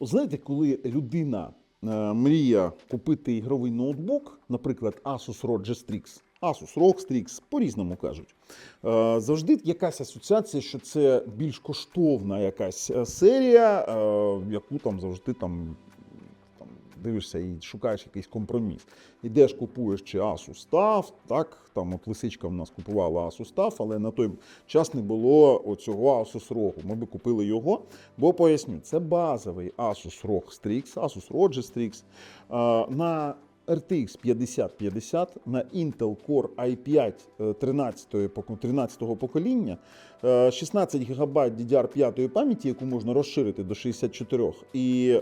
Знаєте, коли людина е, мріє купити ігровий ноутбук, наприклад, Asus ROG Strix, Asus ROG Strix, по-різному кажуть, е, завжди якась асоціація, що це більш коштовна якась е, серія, яку там завжди там. Дивишся і шукаєш якийсь компроміс. Ідеш, купуєш чи Asus TUF, так, там от лисичка в нас купувала Asus TUF, але на той час не було оцього Asus ROG. Ми би купили його, бо поясню, це базовий Asus ROG Strix, Asus ROG Strix. На RTX 5050 на Intel Core i5 е, 13 поко- 13 покоління, е, 16 ГБ DDR5 пам'яті, яку можна розширити до 64, і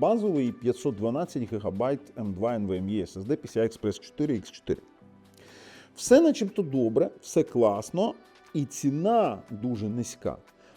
базовий 512 ГБ M2 NVMe SSD PCI Express 4 X4. Все начебто добре, все класно, і ціна дуже низька.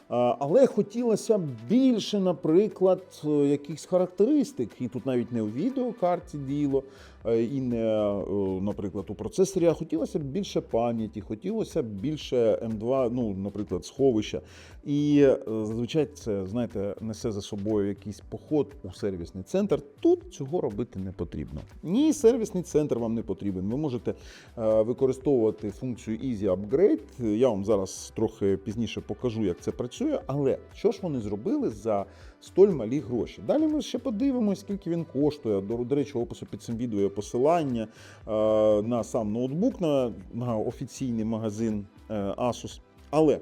Але хотілося б більше, наприклад, е, якихось характеристик. І тут навіть не у відеокарті діло, і не, е, наприклад, у процесорі, а хотілося б більше пам'яті, хотілося б більше М2, ну, наприклад, сховища. І е, зазвичай це, знаєте, несе за собою якийсь поход у сервісний центр. Тут цього робити не потрібно. Ні, сервісний центр вам не потрібен. Ви можете е, використовувати функцію Easy Upgrade. Я вам зараз трохи пізніше покажу, як це працює. Але що ж вони зробили за столь малі гроші? Далі ми ще подивимося, скільки він коштує. До речі, опису під цим відео є посилання е, на сам ноутбук, на, на офіційний магазин е, Asus. Але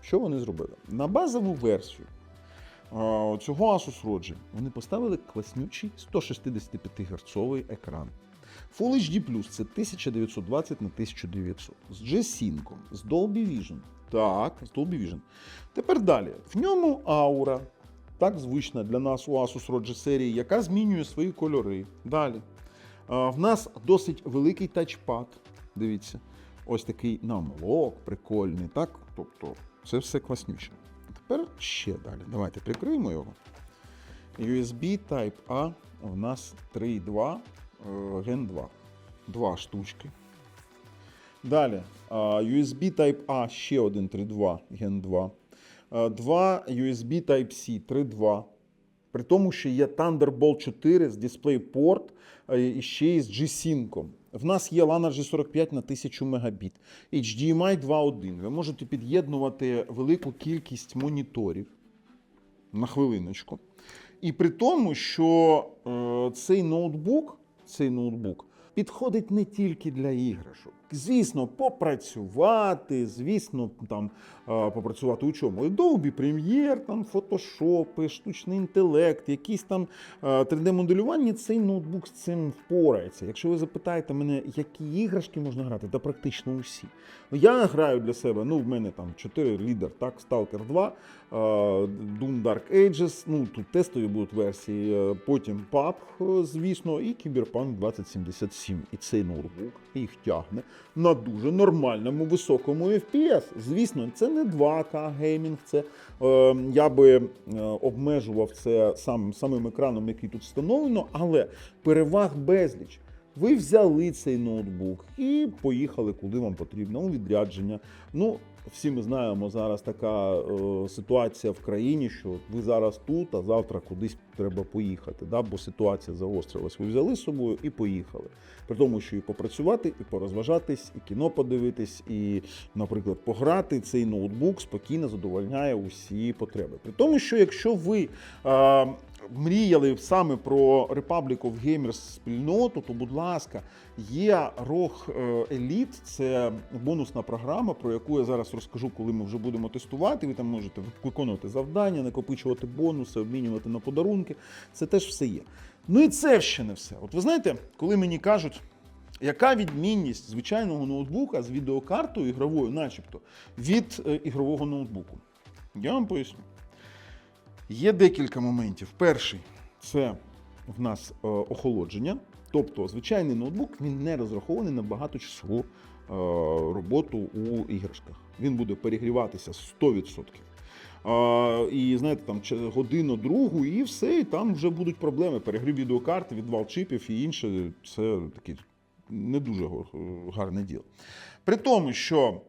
що вони зробили? На базову версію е, цього Asus ROG вони поставили класнючий 165 Гц екран. Full HD це 1920 на 1900 з G-Sync, з Dolby Vision. Так, з Dolby Vision. Тепер далі. В ньому аура, так звична для нас у Asus ROG серії, яка змінює свої кольори. Далі. В нас досить великий тачпад. Дивіться, ось такий намлок, прикольний, так? Тобто, це все класнюче. Тепер ще далі. Давайте прикриємо його. USB Type-A у нас 3.2 е, Gen 2. Два штучки. Далі. USB Type-A ще один 3.2 Gen 2. Два USB Type-C 3.2. При тому, що є Thunderbolt 4 з DisplayPort е, і ще й з G-Sync. В нас є LAN G45 на 1000 Мбіт. HDMI 2.1. Ви можете під'єднувати велику кількість моніторів на хвилиночку. І при тому, що е, цей ноутбук, цей ноутбук підходить не тільки для іграшок. Звісно, попрацювати, звісно, там попрацювати у чому? Adobe Premiere, там Photoshop, штучний інтелект, якісь там е, 3D-моделювання, цей ноутбук з цим впорається. Якщо ви запитаєте мене, які іграшки можна грати, то практично усі. Я граю для себе, ну, в мене там 4 лідер, так, Stalker 2, е, Doom Dark Ages, ну, тут тестові будуть версії, е, потім PUBG, е, звісно, і Cyberpunk 2077. І цей ноутбук їх тягне на дуже нормальному високому FPS. Звісно, це не 2К геймінг, це е, я би е, обмежував це сам, самим екраном, який тут встановлено, але переваг безліч. Ви взяли цей ноутбук і поїхали, куди вам потрібно, у відрядження. Ну, всі ми знаємо зараз така е, ситуація в країні, що ви зараз тут, а завтра кудись треба поїхати. Да? Бо ситуація загострилась. Ви взяли з собою і поїхали. При тому, що і попрацювати, і порозважатись, і кіно подивитись, і, наприклад, пограти цей ноутбук спокійно задовольняє усі потреби. При тому, що якщо ви е, мріяли саме про Republic of Gamers спільноту, то, будь ласка, є ROG е, Elite, це бонусна програма, про яку я зараз розкажу, коли ми вже будемо тестувати. Ви там можете виконувати завдання, накопичувати бонуси, обмінювати на подарунки. Це теж все є. Ну і це ще не все. От ви знаєте, коли мені кажуть. Яка відмінність звичайного ноутбука з відеокартою ігровою, начебто, від е, ігрового ноутбуку? Я вам поясню. Є декілька моментів. Перший це в нас е, охолодження. Тобто, звичайний ноутбук він не розрахований на багаточасову е, роботу у іграшках. Він буде перегріватися 100%. А, і знаєте, там годину другу, і все, і там вже будуть проблеми. Перегрів відеокарти, відвал чипів і інше. Це таке не дуже гарне діло. При тому, що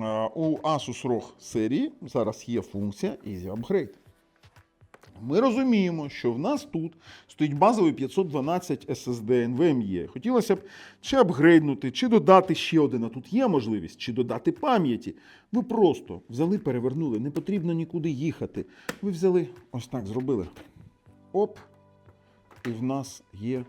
а, у Asus ROG серії зараз є функція Easy Upgrade. Ми розуміємо, що в нас тут стоїть базовий 512 SSD NVMe. Хотілося б чи апгрейднути, чи додати ще один, а тут є можливість, чи додати пам'яті. Ви просто взяли, перевернули, не потрібно нікуди їхати. Ви взяли, ось так зробили. Оп, і в нас є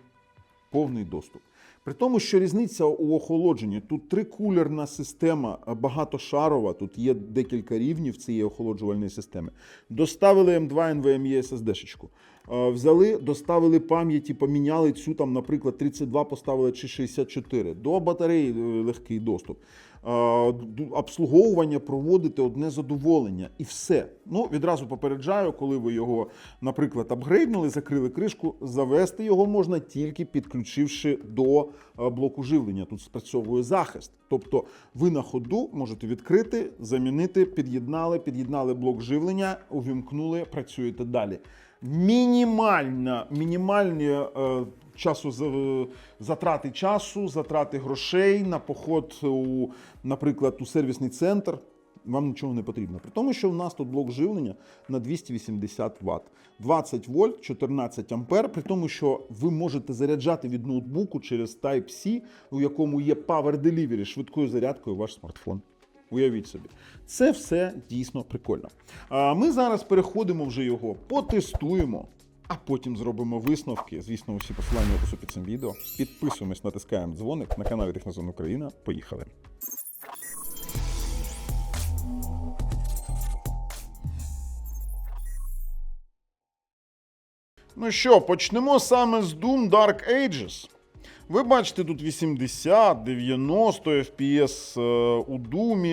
повний доступ. При тому, що різниця у охолодженні. Тут трикулерна система, багатошарова, тут є декілька рівнів цієї охолоджувальної системи. Доставили М2 NVMe. Е, Взяли, доставили пам'яті, поміняли цю там, наприклад, 32 поставили чи 64. До батареї е, легкий доступ. Обслуговування проводити одне задоволення і все. Ну, відразу попереджаю, коли ви його, наприклад, апгрейднули, закрили кришку, завести його можна тільки підключивши до е, блоку живлення. Тут спрацьовує захист. Тобто ви на ходу можете відкрити, замінити, під'єднали, під'єднали блок живлення, увімкнули, працюєте далі. Мінімальна, мінімальні е, часу затрати часу, затрати грошей на поход у, наприклад, у сервісний центр. Вам нічого не потрібно. При тому, що в нас тут блок живлення на 280 Вт. 20 вольт, 14 ампер, при тому, що ви можете заряджати від ноутбуку через Type-C, у якому є Power Delivery, швидкою зарядкою ваш смартфон. Уявіть собі, це все дійсно прикольно. А ми зараз переходимо вже його, потестуємо, а потім зробимо висновки. Звісно, усі посилання в опису під цим відео. Підписуємось, натискаємо дзвоник на каналі Технозон Україна. Поїхали. Ну що, почнемо саме з Doom Dark Ages. Ви бачите тут 80, 90 FPS е, у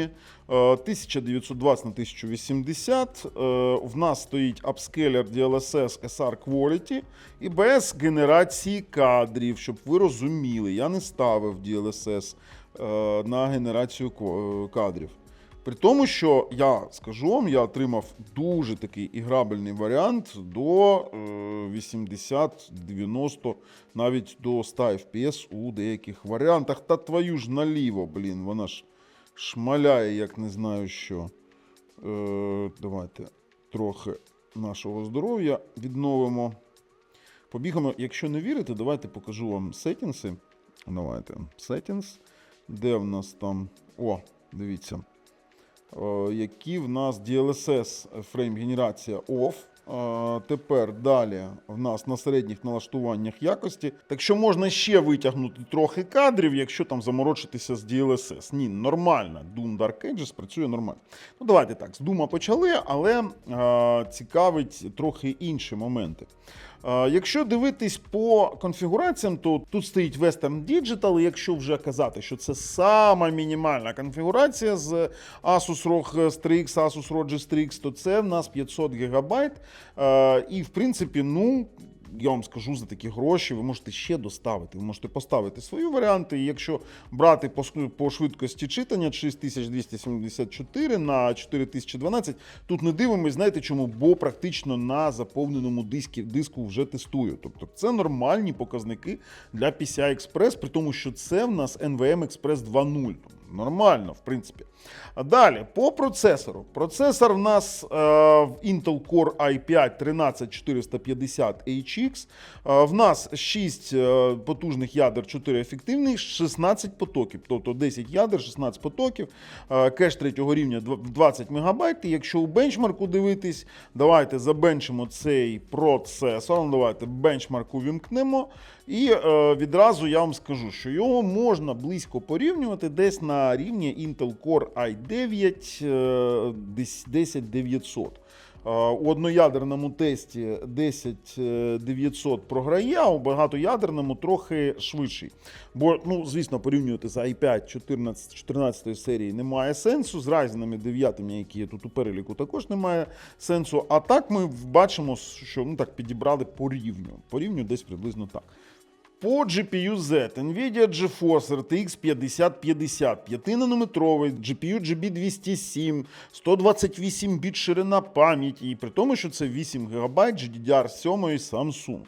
е, 1920 на 1080. Е, В нас стоїть апскелер DLSS SR Quality і без генерації кадрів, щоб ви розуміли. Я не ставив DLSS е, на генерацію е, кадрів. При тому, що я скажу вам, я отримав дуже такий іграбельний варіант до е, 80-90, навіть до 100 FPS у деяких варіантах. Та твою ж наліво, блін, вона ж шмаляє, як не знаю що. Е, давайте трохи нашого здоров'я відновимо. Побігаємо. Якщо не вірите, давайте покажу вам сеттінси. Давайте. Settings. Де в нас там. О, дивіться. Е, які в нас DLSS фрейм генерація OFF. Е, Тепер далі в нас на середніх налаштуваннях якості. Так що можна ще витягнути трохи кадрів, якщо там заморочитися з DLSS. Ні, нормально. Doom Dark Ages працює нормально. Ну, давайте так, з Doom почали, але е, цікавить трохи інші моменти. Якщо дивитись по конфігураціям, то тут стоїть Western Digital. Якщо вже казати, що це сама мінімальна конфігурація з Asus ROG Strix, Asus ROG Strix, то це в нас 500 ГБ. І в принципі, ну. Я вам скажу за такі гроші, ви можете ще доставити. Ви можете поставити свої варіанти. І якщо брати по, по швидкості читання 6274 на 4012, тут не дивимось, знаєте чому? Бо практично на заповненому дискі, диску вже тестую. Тобто це нормальні показники для PCI Express, при тому, що це в нас NVM Express 2.0. Нормально, в принципі. Далі, по процесору. Процесор в нас е, в Intel Core i5 13450HX. Е, в нас 6 е, потужних ядер, 4 ефективних, 16 потоків. Тобто 10 ядер, 16 потоків, е, кеш третього рівня 20 МБ. Якщо у бенчмарку дивитись, давайте забенчимо цей процесор. Ну, Давайте бенчмарк увімкнемо. І відразу я вам скажу, що його можна близько порівнювати десь на рівні Intel Core i9 е, 10900. Е, У одноядерному тесті 10900 програє, а у багатоядерному трохи швидший. Бо, ну, звісно, порівнювати з i5 14, 14 серії немає сенсу. З Ryzen 9, які є тут у переліку, також немає сенсу. А так ми бачимо, що ну, так підібрали по рівню. По рівню десь приблизно так. По GPU Z NVIDIA GeForce RTX 5050, 5-нанометровий GPU GB207, 128 біт ширина пам'яті, і при тому, що це 8 ГБ GDDR7 Samsung.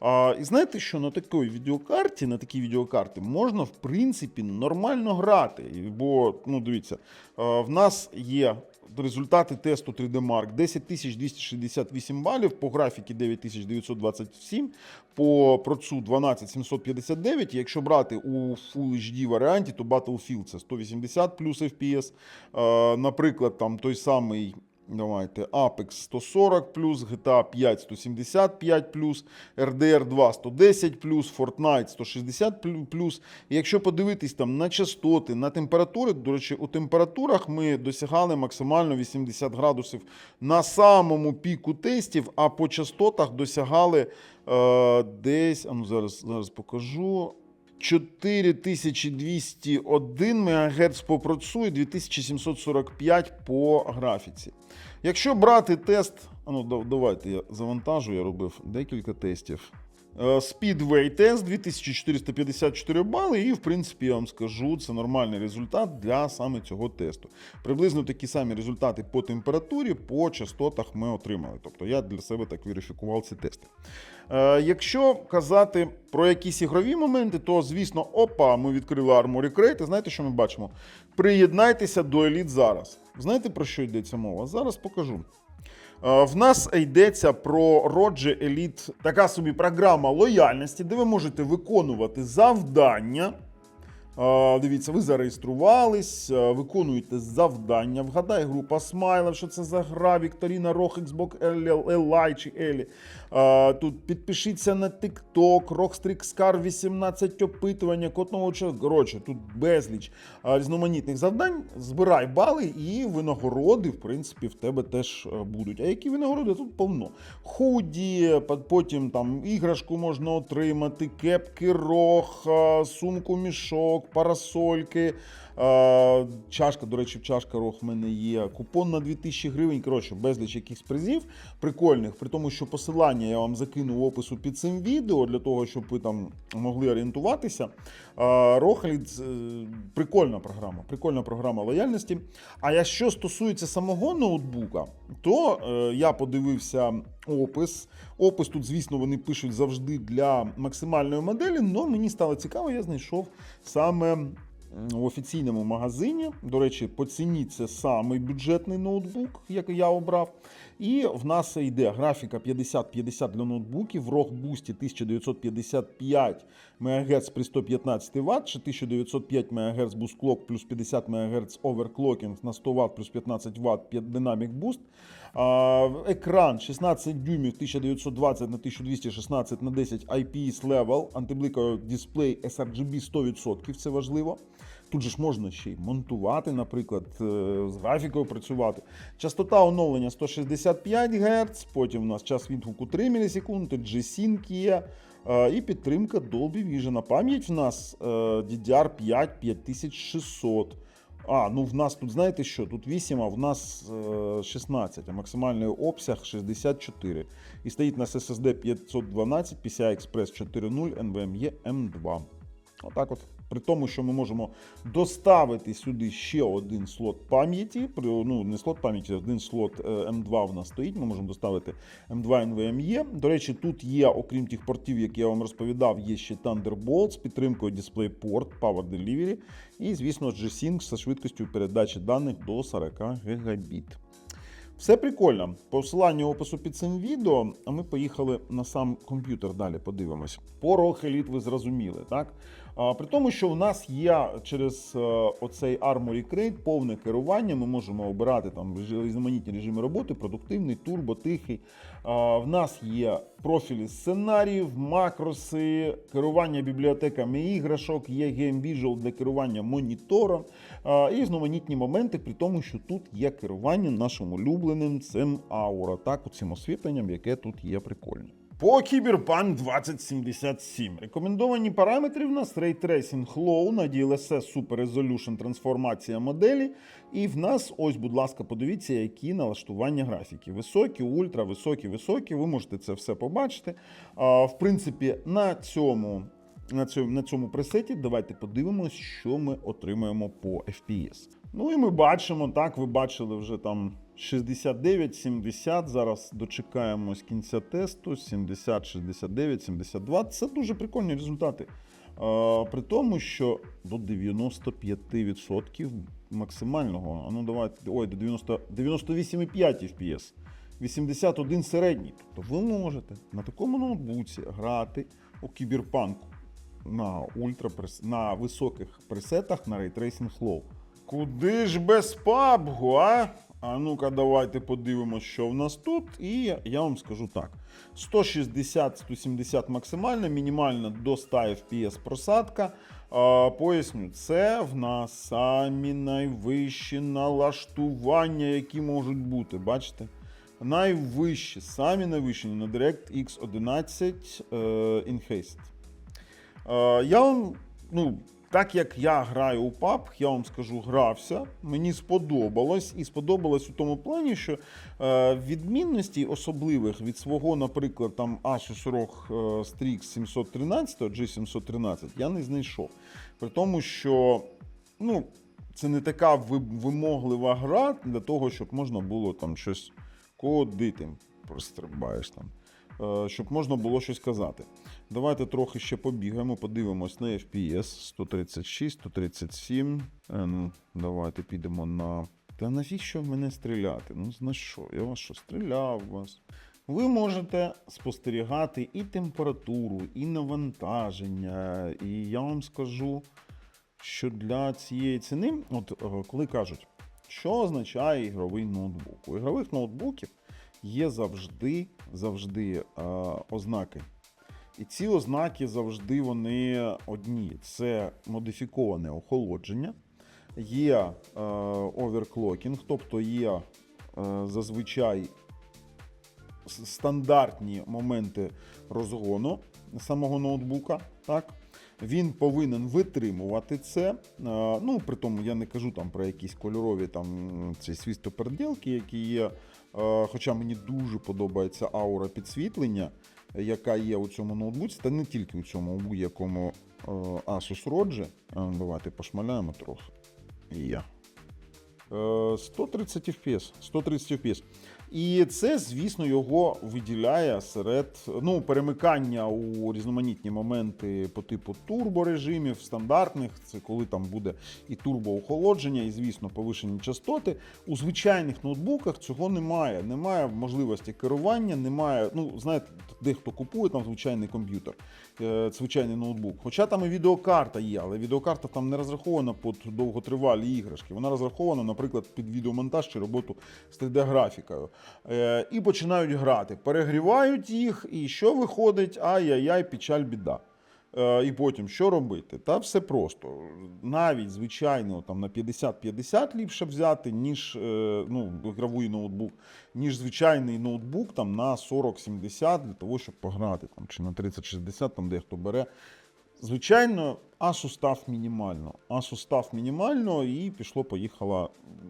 А, і знаєте, що на такій відеокарті, на такій відеокарті можна в принципі нормально грати. Бо, ну дивіться, в нас є результати тесту 3D Mark. 10268 балів, по графіки 9927, по процу 12759. Якщо брати у Full HD варіанті, то Battlefield це 180 плюс FPS. Е, Наприклад, там той самий. Давайте Apex 140 плюс, GTA 5 175 плюс, RDR 2 110 плюс, Fortnite 160 плюс. І якщо подивитись там на частоти, на температури, до речі, у температурах ми досягали максимально 80 градусів на самому піку тестів, а по частотах досягали е, десь, а ну зараз, зараз покажу. 4201 МГц по процу і 2745 по графіці. Якщо брати тест, ну давайте я завантажу, я робив декілька тестів. Е, Speedway тест 2454 бали, і в принципі я вам скажу, це нормальний результат для саме цього тесту. Приблизно такі самі результати по температурі, по частотах ми отримали. Тобто я для себе так верифікував ці тести. Е, якщо казати про якісь ігрові моменти, то звісно, опа, ми відкрили Armory Crate. І знаєте, що ми бачимо? Приєднайтеся до Elite зараз. Знаєте про що йдеться мова? Зараз покажу. Е, В нас йдеться про Роджі Еліт, така собі програма лояльності, де ви можете виконувати завдання. Дивіться, ви зареєструвались, е, виконуєте завдання. Вгадай група Смайлер, що це за гра Вікторіна Рох, Xbox Елай чи Елі. Тут підпишіться на TikTok, Rockstrix 18 опитування, котного часу. Коротше, тут безліч різноманітних завдань. Збирай бали і винагороди, в принципі, в тебе теж е, будуть. А які винагороди? Тут повно. Худі, потім там іграшку можна отримати, кепки рог, е, сумку мішок, парасольки. Е, Чашка, до речі, чашка рог в мене є. Купон на 2000 гривень. Коротше, безліч якихось призів прикольних, при тому, що посилання я вам закину в опису під цим відео для того, щоб ви там могли орієнтуватися. Рохаліт прикольна програма, прикольна програма лояльності. А якщо стосується самого ноутбука, то е, я подивився опис. Опис тут, звісно, вони пишуть завжди для максимальної моделі, але мені стало цікаво, я знайшов саме в офіційному магазині. До речі, по ціні це самий бюджетний ноутбук, який я обрав. І в нас йде графіка 5050 для ноутбуків, в ROG Boost 1955 МГц при 115 Вт, чи 1905 МГц Boost Clock плюс 50 МГц Overclocking на 100 Вт плюс 15 Вт Dynamic Boost. Екран 16 дюймів 1920 на 1216 на 10 IPS Level, антибликовий дисплей sRGB 100%, це важливо. Тут же ж можна ще й монтувати, наприклад, е, з графікою працювати. Частота оновлення 165 Гц, потім у нас час відгуку 3 мілісекунди, G-Sync є. е, І підтримка Dolby Vision. Пам'ять в нас е, DDR5 5600. А, ну в нас тут знаєте що? Тут 8, а в нас е, 16, а максимальний обсяг 64. І стоїть на SSD 512, PCI Express 4.0, NVMe M2. Отак от. При тому, що ми можемо доставити сюди ще один слот пам'яті. Ну, не слот пам'яті, один слот е, M2 в нас стоїть. Ми можемо доставити M2 NVMe. До речі, тут є, окрім тих портів, які я вам розповідав, є ще Thunderbolt з підтримкою DisplayPort, Power Delivery і, звісно, G-Sync зі швидкістю передачі даних до 40 Гбіт. Все прикольно. Посилання опису під цим відео, а ми поїхали на сам комп'ютер. Далі подивимось. По ROG Elite ви зрозуміли, так? При тому, що в нас є через е, оцей Armory Crate повне керування. Ми можемо обирати там різноманітні режими роботи, продуктивний, турбо, тихий. В нас є профілі сценаріїв, макроси, керування бібліотеками іграшок, є Game Visual для керування монітором і різноманітні моменти, при тому, що тут є керування нашим улюбленим цим Aura, так, цим освітленням, яке тут є прикольне. По Cyberpunk 2077 рекомендовані параметри в нас Ray Tracing Low на DLSS Super Resolution трансформація моделі. І в нас, ось, будь ласка, подивіться, які налаштування графіки. Високі, ультра, високі, високі. Ви можете це все побачити. В принципі, на цьому. На цьому, на цьому пресеті давайте подивимося, що ми отримаємо по FPS. Ну і ми бачимо, так, ви бачили вже там 69, 70. Зараз дочекаємось кінця тесту. 70, 69, 72. Це дуже прикольні результати. При тому, що до 95% максимального. А ну давайте. Ой, до 98,5 FPS. 81 середній. Тобто ви можете на такому ноутбуці грати у кіберпанку на ультра на високих пресетах на рейтрейсинг Low. Куди ж без PUBG, а? А ну-ка, давайте подивимося, що в нас тут. І я вам скажу так: 160-170 максимально, мінімально до 100 FPS просадка. А, поясню, це в нас самі найвищі налаштування, які можуть бути. Бачите? Найвищі, самі найвищі на DirectX 11 е, Enhanced. Е, я вам, ну, так як я граю у PUBG, я вам скажу, грався. Мені сподобалось. І сподобалось у тому плані, що е, відмінностей особливих від свого, наприклад, там Asus ROG е, Strix 713 G713 я не знайшов. При тому, що ну, це не така вимоглива гра для того, щоб можна було там щось кодити. Прострибаєш там. Е, щоб можна було щось казати. Давайте трохи ще побігаємо, подивимось на FPS 136, 137. Е, ну, давайте підемо на. Та навіщо мене стріляти? Ну, на що? Я вас що, стріляв вас. Ви можете спостерігати і температуру, і навантаження. І я вам скажу, що для цієї ціни, от е, коли кажуть, що означає ігровий ноутбук? У ігрових ноутбуків є завжди, завжди е, ознаки. І ці ознаки завжди вони одні: це модифіковане охолодження, є оверклокінг, тобто є е, зазвичай стандартні моменти розгону самого ноутбука. Так? Він повинен витримувати це. Е, Ну, при тому я не кажу там про якісь кольорові там ці свістоперділки, які є. Е, Хоча мені дуже подобається аура підсвітлення, яка є у цьому ноутбуці, та не тільки у цьому, у будь-якому е, Asus ROG. Е, Давайте пошмаляємо трохи. Е, 130 FPS. 130 FPS. І це, звісно, його виділяє серед ну, перемикання у різноманітні моменти по типу турборежимів, стандартних. Це коли там буде і турбоохолодження, і, звісно, повишені частоти. У звичайних ноутбуках цього немає. Немає можливості керування, немає. Ну, знаєте, дехто купує там звичайний комп'ютер, е, звичайний ноутбук. Хоча там і відеокарта є, але відеокарта там не розрахована під довготривалі іграшки. Вона розрахована, наприклад, під відеомонтаж чи роботу з 3D-графікою. Е, і починають грати. Перегрівають їх, і що виходить? Ай-яй-яй, печаль біда. Е, І потім що робити? Та все просто. Навіть звичайно там на 50-50 ліпше взяти, ніж е, ну, ігровий ноутбук, ніж звичайний ноутбук там на 40-70 для того, щоб пограти там, чи на 30-60, там дехто бере. Звичайно, Asus став мінімально. Asus став мінімально і пішло-поїхала.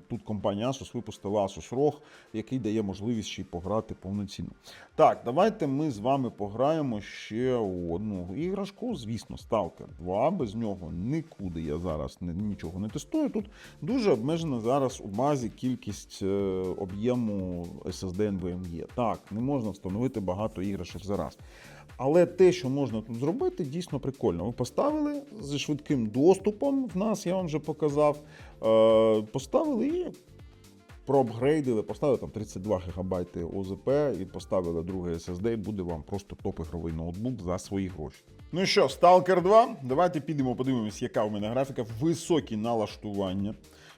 Тут компанія Asus випустила Asus ROG, який дає можливість ще й пограти повноцінно. Так, давайте ми з вами пограємо ще у одну іграшку. Звісно, Stalker 2. Без нього нікуди я зараз нічого не тестую. Тут дуже обмежена зараз у базі кількість е, об'єму SSD NVMe. Так, не можна встановити багато іграшок зараз. Але те, що можна тут зробити, дійсно прикольно. Ви поставили зі швидким доступом. В нас я вам вже показав. Е, поставили і проапгрейдили, поставили там 32 ГБ ОЗП і поставили другий SSD, буде вам просто топ-ігровий ноутбук за свої гроші. Ну що, Stalker 2. Давайте підемо, подивимось, яка у мене графіка. Високі налаштування.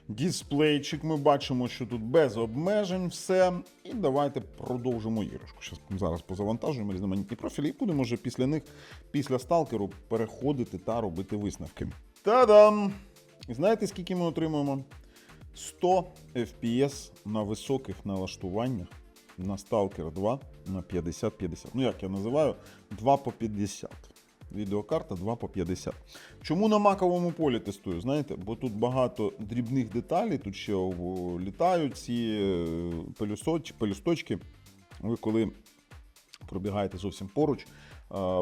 Дисплейчик, ми бачимо, що тут без обмежень все. І давайте продовжимо іграшку. Щас зараз позавантажуємо різноманітні профілі і будемо вже після них, після сталкеру, переходити та робити висновки. Та-дам! І знаєте, скільки ми отримуємо? 100 FPS на високих налаштуваннях на Stalker 2 на 50-50. Ну, як я називаю, 2 по 50. Відеокарта 2 по 50. Чому на маковому полі тестую? Знаєте, бо тут багато дрібних деталей, тут ще літають ці е, пелюсточки. Ви коли пробігаєте зовсім поруч,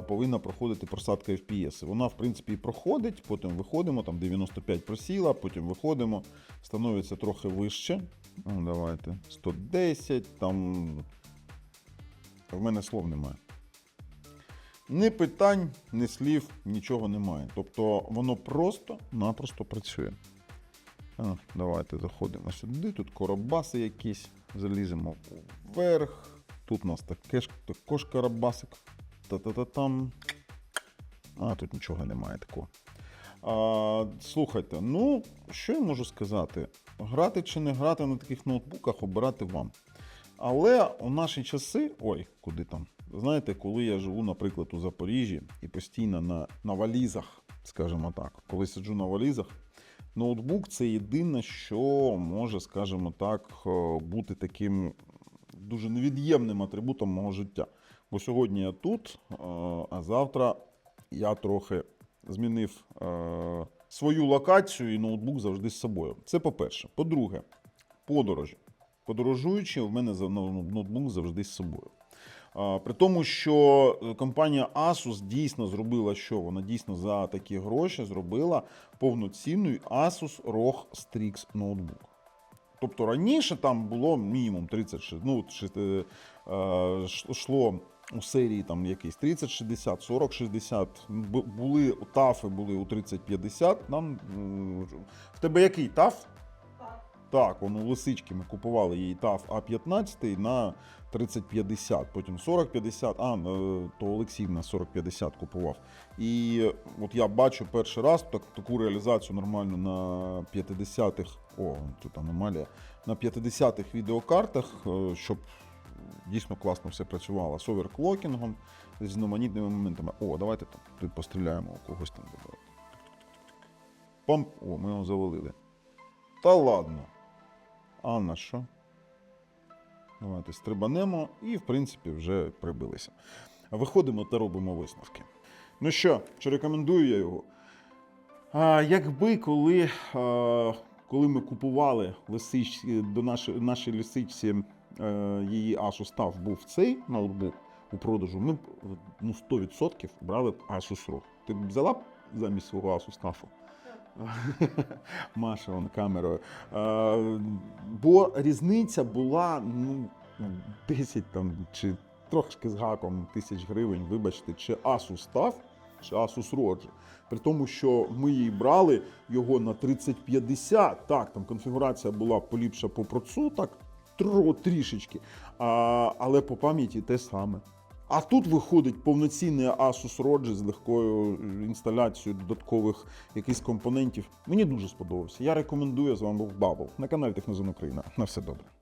повинна проходити просадка FPS. Вона, в принципі, проходить, потім виходимо, там 95 просіла, потім виходимо, становиться трохи вище. Ну, давайте, 110, там. В мене слов немає. Ні питань, ні слів, нічого немає. Тобто воно просто-напросто працює. А, давайте заходимо сюди. Тут коробаси якісь. Заліземо вверх. Тут у нас таке ж також карабасик. Та-та-та-там. А, тут нічого немає такого. А, слухайте, ну, що я можу сказати? Грати чи не грати на таких ноутбуках, обирати вам. Але у наші часи, ой, куди там? Знаєте, коли я живу, наприклад, у Запоріжжі і постійно на, на валізах, скажімо так, коли сиджу на валізах, ноутбук це єдине, що може, скажімо так, е, бути таким дуже невід'ємним атрибутом мого життя. Бо сьогодні я тут, е, а завтра я трохи змінив е, свою локацію і ноутбук завжди з собою. Це по-перше. По-друге, подорожі. Подорожуючи, в мене ну, ноутбук завжди з собою. При тому, що е, компанія Asus дійсно зробила що? Вона дійсно за такі гроші зробила повноцінний Asus ROG Strix ноутбук. Тобто раніше там було мінімум 36, ну, ши- е, е, йшло у серії там якийсь 30-60, 40-60. Були тафи були у 30-50. Нам, в тебе який таф? Так, воно лисички ми купували її ТАФ А15 на 3050, потім 4050, а е, то Олексій на 4050 купував. І от я бачу перший раз так, таку реалізацію нормальну на 50-х, о, тут аномалія, на 50-х відеокартах, е, щоб дійсно класно все працювало з оверклокінгом, з різноманітними моментами. О, давайте тут постріляємо у когось там. Пам! О, ми його завалили. Та ладно. А на що? Давайте стрибанемо і, в принципі, вже прибилися. Виходимо та робимо висновки. Ну що, чи рекомендую я його? А, якби коли, а, коли ми купували лисич, до нашої, нашій лисичці е, її Asus TUF був цей ноутбук у продажу, ми ну, 100% брали Asus ROG. Ти б взяла б замість свого Asus TUF? Маша вон камерою. Бо різниця була ну, 10 там, чи трошки з гаком тисяч гривень, вибачте, чи Asus TUF, чи Asus ROG. При тому, що ми її брали його на 3050. Так, там конфігурація була поліпша по процу, так трішечки. А, але по пам'яті те саме. А тут виходить повноцінний Asus ROG з легкою інсталяцією додаткових якихось компонентів. Мені дуже сподобався. Я рекомендую з вами був Бабл на каналі Технозон Україна. На все добре.